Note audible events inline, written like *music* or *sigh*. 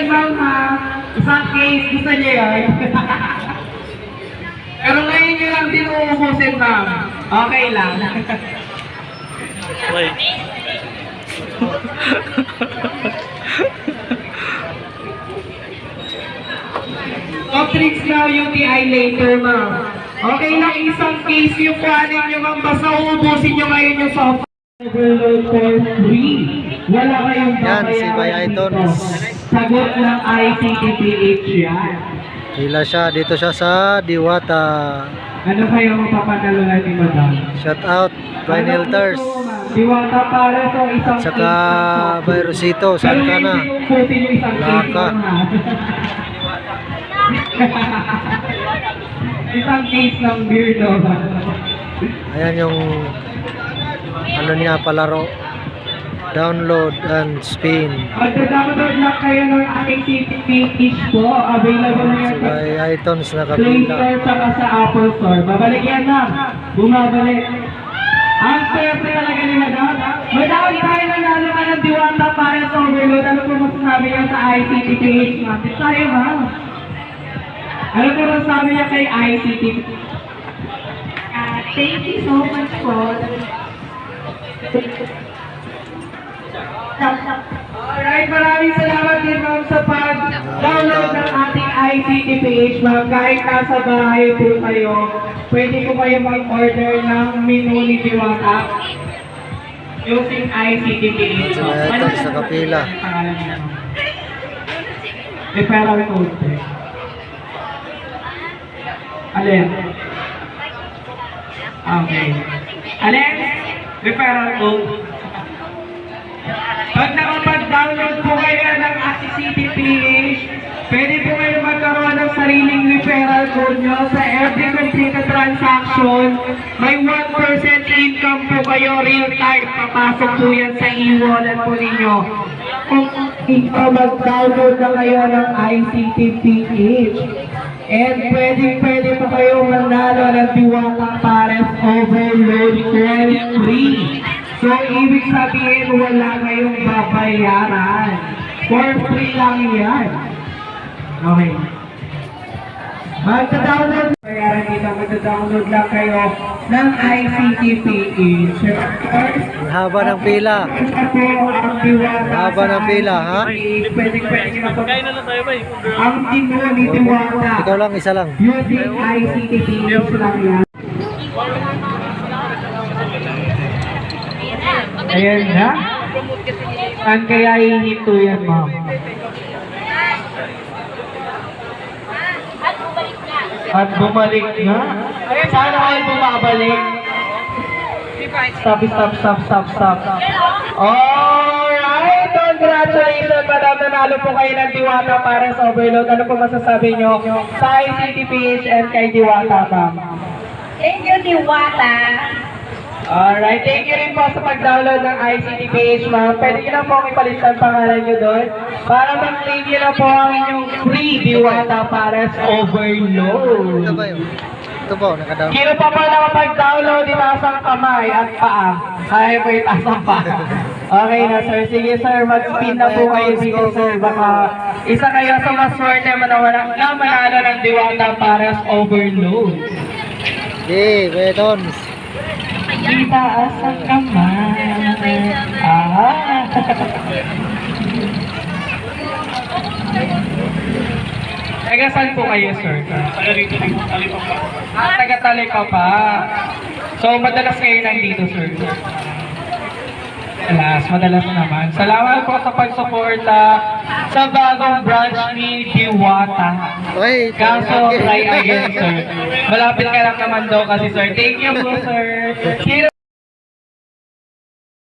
yan, ma'am, ha? Isang case, gusto niyo yan. *laughs* Pero ngayon nyo lang din uubusin, ma'am. Okay lang. Wait. Soft drinks now, UTI later, ma'am. Okay lang, isang case yung kuhanin nyo, ma'am. Basta uubusin nyo ngayon yung soft Overload for free. Wala kayong Yan, si Bay babayaran Itones. dito. Sagot ng ICTPH yan. Hila siya. Dito siya sa Diwata. Ano kayo mapapanalunan ni Madam? Shout out. Vinyl Tars. Diwata para sa isang Saka Virusito. Saan ka na? Wala ka. *laughs* isang case ng beer no? Ayan yung ano niya palaro. Download and spin. Magda-download lang kayo ng ating CTPH po. Available na yan sa Bay Itones Play nakapila. Store saka sa Apple Store. Babalik yan na. Bumabalik. Ang swerte talaga ni Madam. Madam, tayo nanalo ka ng diwata para sa overload. Ano po masasabi niya sa ICTPH natin? Tayo, ma'am. Ano po masasabi niya kay ICTPH? Ah, thank you so much po. Alright, maraming salamat din ma'am sa pag-download ng ating ICTPH ma'am. Kahit nasa bahay po kayo, pwede po kayo mag-order ng menu ni Diwata using ICTPH. So, ito, sa kapila. Referral code. Alin? Okay. Alin? Referral code. Pag nakapag-download po kayo ng ActiCTPH, pwede po kayo magkaroon ng sariling referral code nyo sa every completed transaction. May 1% income po kayo real time. Papasok po yan sa e-wallet po ninyo. Kung ikaw mag-download na kayo ng ICTPH, And pwede pwede pa kayo manalo ng Diwata Pares Overload for free. So, ibig sabihin, wala kayong babayaran. For free lang yan. Okay. Magta-download. Bayaran dito, magta-download lang kayo ng ICTPH. Ang haba ng pila. Haba ng pila, ha? Pwede pwede na lang tayo, bay. Ang tino ni Diwata. Ikaw lang, isa lang. Using ICTPH lang yan. Ayan na. Saan kaya hihinto yan, ma'am? At bumalik na. Sana kayo bumabalik. Stop, stop, stop, stop, stop. Alright! Congratulations, madam. Nanalo po kayo ng Diwata para sa overload. Ano po masasabi nyo sa ICTPH and kay Diwata, ma'am? Thank you, Diwata. Alright, thank you rin po sa pag-download ng ICTPH, ma'am. Pwede nyo na po ipalit ang pangalan nyo doon para mag-claim nyo na po ang inyong free Diwata para sa overload. Ito ba yun? Ito ba, nakadown. Sino pa po nakapag-download, itaas ang kamay at paa. Kaya po itaas ang paa. Okay na sir. Sige sir, mag-spin na po kayo dito sir. Baka isa kayo sa mas swerte manawala na manalo ng Diwata para sa overload. Okay, Bay Itones. Itaas ang kamay. Ah. Taga saan po kayo, sir? Taga rito din. Ah, taga Talipa pa. So, madalas kayo nandito, sir? Madalas, madalas naman. Salamat po sa pagsuporta sa bagong branch ni Diwata. Oy, Kaso, try again, sir. Malapit ka lang naman daw kasi, sir. Thank you po, sir. *laughs*